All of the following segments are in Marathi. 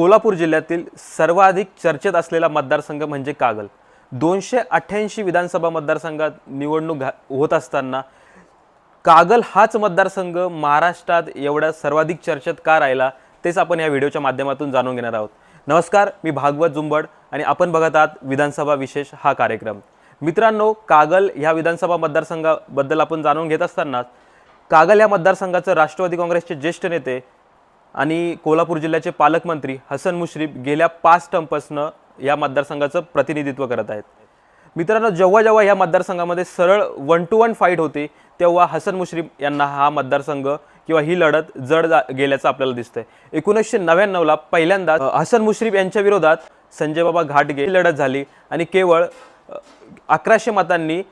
कोल्हापूर जिल्ह्यातील सर्वाधिक चर्चेत असलेला मतदारसंघ म्हणजे कागल. दोनशे अठ्ठ्याऐंशी विधानसभा मतदारसंघात निवडणूक घा होत असताना कागल हाच मतदारसंघ महाराष्ट्रात एवढ्या सर्वाधिक चर्चेत का राहिला तेच आपण या व्हिडिओच्या माध्यमातून जाणून घेणार आहोत. नमस्कार मी भागवत जुंबड आणि आपण बघत आहात विधानसभा विशेष हा कार्यक्रम. मित्रांनो कागल ह्या विधानसभा मतदारसंघाबद्दल आपण जाणून घेत असताना कागल या मतदारसंघाचं राष्ट्रवादी काँग्रेसचे ज्येष्ठ नेते आणि कोल्हापूर जिल्ह्याचे पालकमंत्री हसन मुश्रीफ गेल्या पाच टर्मपासनं या मतदारसंघाचं प्रतिनिधित्व करत आहेत. मित्रांनो जेव्हा जेव्हा या मतदारसंघामध्ये सरळ वन टू वन फाईट होते तेव्हा हसन मुश्रीफ यांना हा मतदारसंघ किंवा ही लढत जड जा गेल्याचं आपल्याला दिसतंय. एकोणीसशे नव्याण्णवला पहिल्यांदा हसन मुश्रीफ यांच्या विरोधात संजय बाबा घाटगे ही लढत झाली आणि केवळ अकराशे मतांनी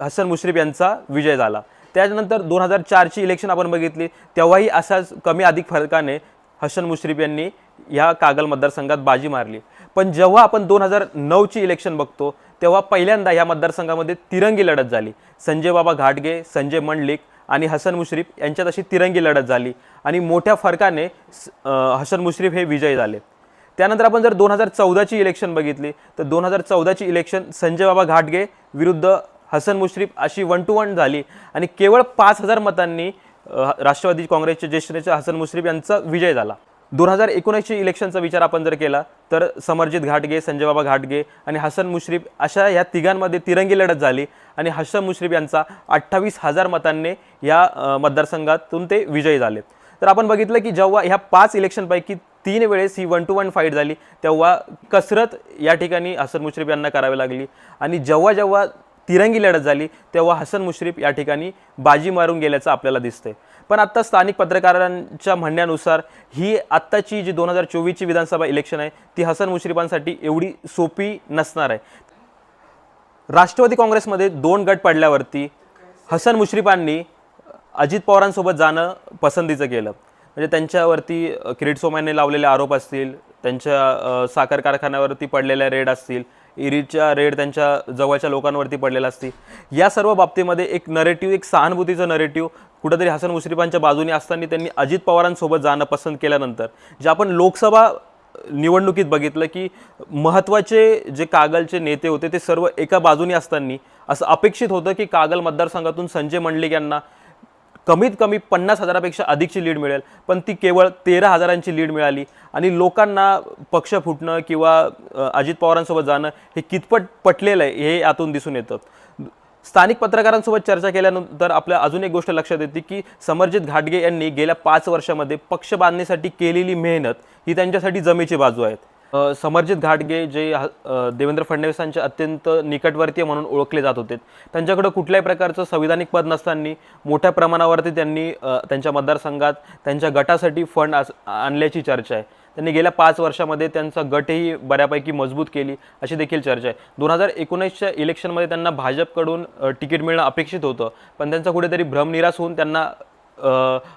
हसन मुश्रीफ यांचा विजय झाला. त्याच्यानंतर दोन हजार चारची इलेक्शन आपण बघितली तेव्हाही असाच कमी अधिक फरकाने हसन मुश्रीफ यांनी ह्या कागल मतदारसंघात बाजी मारली. पण जेव्हा आपण दोन हजार नऊची इलेक्शन बघतो तेव्हा पहिल्यांदा ह्या मतदारसंघामध्ये तिरंगी लढत झाली. संजय बाबा घाटगे संजय मंडलिक आणि हसन मुश्रीफ यांच्यात अशी तिरंगी लढत झाली आणि मोठ्या फरकाने हसन मुश्रीफ हे विजयी झाले. त्यानंतर आपण जर दोन हजार चौदाची इलेक्शन बघितली तर दोन हजार चौदाची इलेक्शन संजय बाबा घाटगे विरुद्ध हसन मुश्रीफ अशी वन टू वन झाली. आणि केवळ पाच हजार मतांनी राष्ट्रवादी काँग्रेसचे ज्येष्ठ नेते हसन मुश्रीफ यांचा विजय झाला. दोन हजार एकोणीसच्या इलेक्शनचा विचार आपण जर केला तर समरजित घाटगे संजयबाबा घाटगे आणि हसन मुश्रीफ अशा या तिघांमध्ये तिरंगी लढत झाली आणि हसन मुश्रीफ यांचा अठ्ठावीस हजार मतांनी या मतदारसंघातून ते विजयी झाले. तर आपण बघितलं की जेव्हा ह्या पाच इलेक्शनपैकी तीन वेळेस ही वन टू वन फाईट झाली तेव्हा कसरत या ठिकाणी हसन मुश्रीफ यांना करावी लागली. आणि जेव्हा जेव्हा तिरंगी लढत झाली तेव्हा हसन मुश्रीफ या ठिकाणी बाजी मारून गेल्याचं आपल्याला दिसतंय. पण आत्ता स्थानिक पत्रकारांच्या म्हणण्यानुसार ही आत्ताची जी दोन हजार चोवीसची विधानसभा इलेक्शन आहे ती हसन मुश्रीफांसाठी एवढी सोपी नसणार आहे. राष्ट्रवादी काँग्रेसमध्ये दोन गट पडल्यावरती हसन मुश्रीफांनी अजित पवारांसोबत जाणं पसंतीचं केलं. म्हणजे त्यांच्यावरती क्रीड किरीट लावलेले आरोप असतील त्यांच्या साखर कारखान्यावरती पडलेल्या रेड असतील इरीच्या रेड त्यांच्या जवळच्या लोकांवरती पडलेला असते. या सर्व बाबतीमध्ये एक नरेटिव्ह एक सहानुभूतीचं नरेटिव्ह कुठंतरी हसन मुश्रीफांच्या बाजूने असताना त्यांनी अजित पवारांसोबत जाणं पसंत केल्यानंतर जे आपण लोकसभा निवडणुकीत बघितलं की महत्त्वाचे जे कागलचे नेते होते ते सर्व एका बाजूने असताना असं अपेक्षित होतं की कागल मतदारसंघातून संजय मंडलिक यांना कमीत कमी पन्नास हजारापेक्षा अधिकची लीड मिळेल. पण ती केवळ तेरा हजारांची लीड मिळाली. आणि लोकांना पक्ष फुटणं किंवा अजित पवारांसोबत जाणं हे कितपत पटलेलं आहे हे यातून दिसून येतं. स्थानिक पत्रकारांसोबत चर्चा केल्यानंतर आपल्या अजून एक गोष्ट लक्षात येते की समरजित घाटगे यांनी गेल्या पाच वर्षामध्ये पक्ष बांधण्यासाठी केलेली मेहनत ही त्यांच्यासाठी जमेची बाजू आहेत. समर्जित घाटगे जे देवेंद्र फडणवीसांचे अत्यंत निकटवर्तीय म्हणून ओळखले जात होते. त्यांच्याकडे कुठल्याही प्रकारचं संविधानिक पद नसताना मोठ्या प्रमाणावरती त्यांनी त्यांच्या मतदारसंघात त्यांच्या गटासाठी फंड आस- आणल्याची चर्चा आहे. त्यांनी गेल्या पाच वर्षामध्ये त्यांचा गटही बऱ्यापैकी मजबूत केली अशी देखील चर्चा आहे. दोन हजार एकोणीसच्या इलेक्शनमध्ये त्यांना भाजपकडून तिकीट मिळणं अपेक्षित होतं. पण त्यांचा कुठेतरी भ्रमनिरास होऊन त्यांना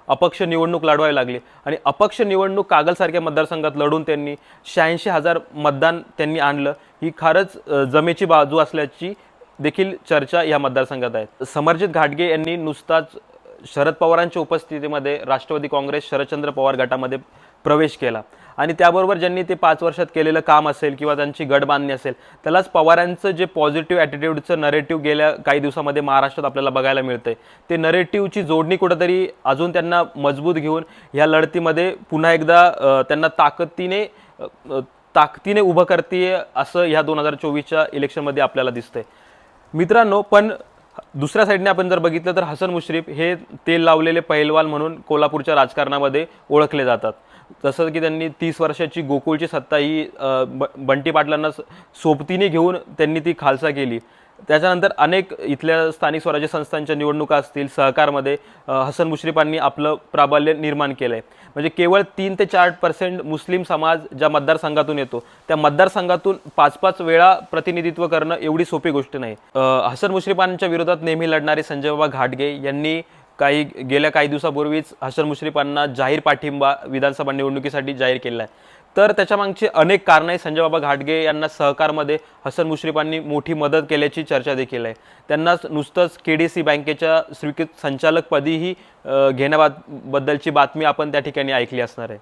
अपक्ष निवडणूक लढवावी लागली. आणि अपक्ष निवडणूक कागलसारख्या मतदारसंघात लढून त्यांनी शहाऐंशी हजार मतदान त्यांनी आणलं. ही खरंच जमेची बाजू असल्याची देखील चर्चा या मतदारसंघात आहे. समरजित घाटगे यांनी नुसताच शरद पवारांच्या उपस्थितीमध्ये राष्ट्रवादी काँग्रेस शरदचंद्र पवार गटामध्ये प्रवेश केला. आणि त्याबरोबर ज्यांनी ते पाच वर्षात केलेलं काम असेल किंवा त्यांची गटबांधणी असेल त्यालाच पवारांचं जे पॉझिटिव्ह ॲटिट्यूडचं नरेटिव्ह गेल्या काही दिवसामध्ये महाराष्ट्रात आपल्याला बघायला मिळतंय. ते नरेटिव्हची जोडणी कुठंतरी अजून त्यांना मजबूत घेऊन ह्या लढतीमध्ये पुन्हा एकदा त्यांना ताकदीने ताकदीने उभं करते असं ह्या दोन हजार चोवीसच्या इलेक्शनमध्ये आपल्याला दिसतंय. मित्रांनो पण दुसऱ्या साईडने आपण जर बघितलं तर हसन मुश्रीफ हे तेल लावलेले पैलवान म्हणून कोल्हापूरच्या राजकारणामध्ये ओळखले जातात. जसं की त्यांनी तीस वर्षाची गोकुळची सत्ता ही ब बंटी पाटलांना सोबतीने घेऊन त्यांनी ती खालसा केली. त्याच्यानंतर अनेक इथल्या स्थानिक स्वराज्य संस्थांच्या निवडणुका असतील सहकारमध्ये हसन मुश्रीफांनी आपलं प्राबल्य निर्माण केलं आहे म्हणजे केवळ तीन ते चार पर्सेंट मुस्लिम समाज ज्या मतदारसंघातून येतो त्या मतदारसंघातून पाच पाच वेळा प्रतिनिधित्व करणं एवढी सोपी गोष्ट नाही. हसन मुश्रीफांच्या विरोधात नेहमी लढणारे संजय बाबा घाटगे यांनी काही गेल्या काही दिवसापूर्वीच हसन मुश्रीफांना जाहीर पाठिंबा विधानसभा निवडणुकीसाठी जाहीर केला आहे. तर त्याच्यामागची अनेक कारणं आहे संजय बाबा घाटगे यांना सहकारमध्ये हसन मुश्रीफांनी मोठी मदत केल्याची चर्चा देखील आहे. त्यांना नुसतंच के डी सी बँकेच्या स्वीकृत संचालकपदीही घेण्याबाबद्दलची बातमी आपण त्या ठिकाणी ऐकली असणार आहे.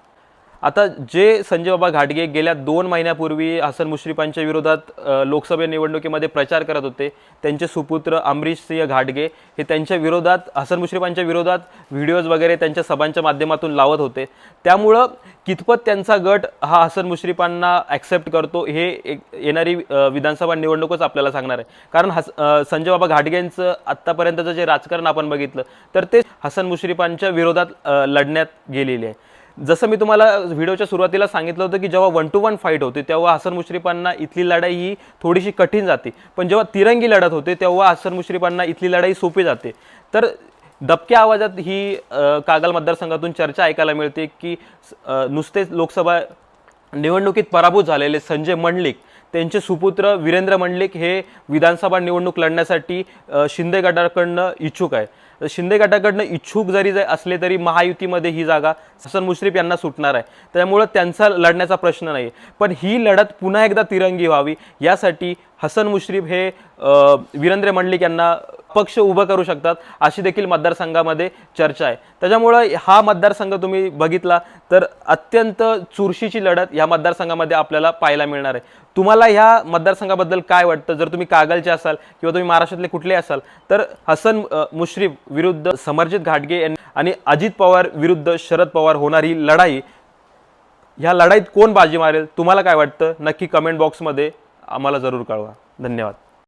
आता जे संजय बाबा घाटगे गेल्या दोन महिन्यापूर्वी हसन मुश्रीफांच्या विरोधात लोकसभा निवडणुकीमध्ये प्रचार करत होते त्यांचे सुपुत्र अमरीश सिंह घाटगे हे त्यांच्या विरोधात हसन मुश्रीफांच्या विरोधात व्हिडिओज वगैरे त्यांच्या सभांच्या माध्यमातून लावत होते. त्यामुळं कितपत त्यांचा गट हा हसन मुश्रीफांना ॲक्सेप्ट करतो हे एक येणारी विधानसभा निवडणूकच आपल्याला सांगणार आहे. कारण हस संजयबाबा संजय बाबा घाटगेंचं आत्तापर्यंतचं जे राजकारण आपण बघितलं तर ते हसन मुश्रीफांच्या विरोधात लढण्यात गेलेले आहे. जसं मी तुम्हाला व्हिडिओच्या सुरुवातीला सांगितलं होतं की जेव्हा वन टू वन फाईट होते तेव्हा हसन मुश्रीफांना इथली लढाई ही थोडीशी कठीण जाते. पण जेव्हा तिरंगी लढत होते तेव्हा हसन मुश्रीफांना इथली लढाई सोपी जाते. तर दबक्या आवाजात ही कागल मतदारसंघातून चर्चा ऐकायला मिळते की नुसतेच लोकसभा निवडणुकीत पराभूत झालेले संजय मंडलिक त्यांचे सुपुत्र वीरेंद्र मंडलिक हे विधानसभा निवडणूक लढण्यासाठी शिंदे गटाकडनं इच्छुक आहे. तर शिंदे गटाकडनं इच्छुक जरी जे असले तरी महायुतीमध्ये ही जागा हसन मुश्रीफ यांना सुटणार आहे. त्यामुळं त्यांचा लढण्याचा प्रश्न नाही पण ही लढत पुन्हा एकदा तिरंगी व्हावी यासाठी हसन मुश्रीफ हे वीरेंद्र मंडलिक यांना पक्ष उभं करू शकतात अशी देखील मतदारसंघामध्ये चर्चा आहे. त्याच्यामुळं हा मतदारसंघ तुम्ही बघितला तर अत्यंत चुरशीची लढत या मतदारसंघामध्ये आपल्याला पाहायला मिळणार आहे. तुम्हाला ह्या मतदारसंघाबद्दल काय वाटतं? जर तुम्ही कागलचे असाल किंवा तुम्ही महाराष्ट्रातले कुठले असाल तर हसन मुश्रीफ विरुद्ध समर्जित घाटगे आणि अजित पवार विरुद्ध शरद पवार होणारी लढाई ह्या लढाईत कोण बाजी मारेल? तुम्हाला काय वाटतं? नक्की कमेंट बॉक्समध्ये आम्हाला जरूर कळवा. धन्यवाद.